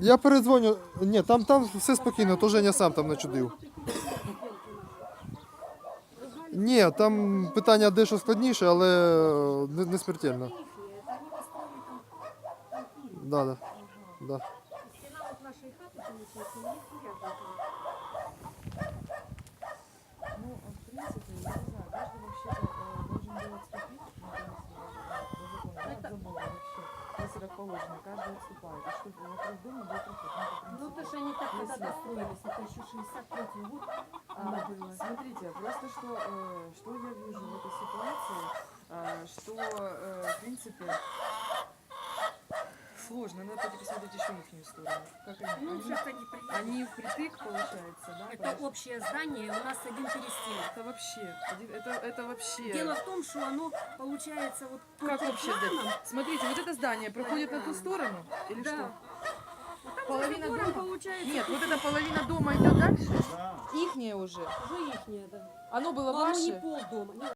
Я передзвоню. Ні, там, там все спокійно, то Женя сам там начудив. Ні, там питання дещо складніше, але не, не смертельно. Да, да. Да. Стена вот нашей хаты, получается, не порядок. Ну, а в принципе, я не знаю, каждый вообще-то э, должен делать ступить, ну, то есть, э, по закону, да, от забора вообще, если так положено, каждый отступает, и чтобы дома был проход, ну, Ну, то, что они так когда достроились, это еще 63 год. А. Смотрите, просто что, э, что я вижу в этой ситуации, э, что, э, в принципе, сложно. Надо пойти посмотреть еще их сторону. Как они? Ну, они, они они впритык, получается, да? Это подошли? общее здание, у нас один перестил. Это вообще, один- это, это вообще... Дело в том, что оно получается вот Как вообще здание? Смотрите, вот это здание проходит на ту сторону? Или Да. что? Получается. Нет, вот эта половина дома идет дальше. Ихняя уже. Уже ихняя, да. Оно было Но оно не пол полдома. не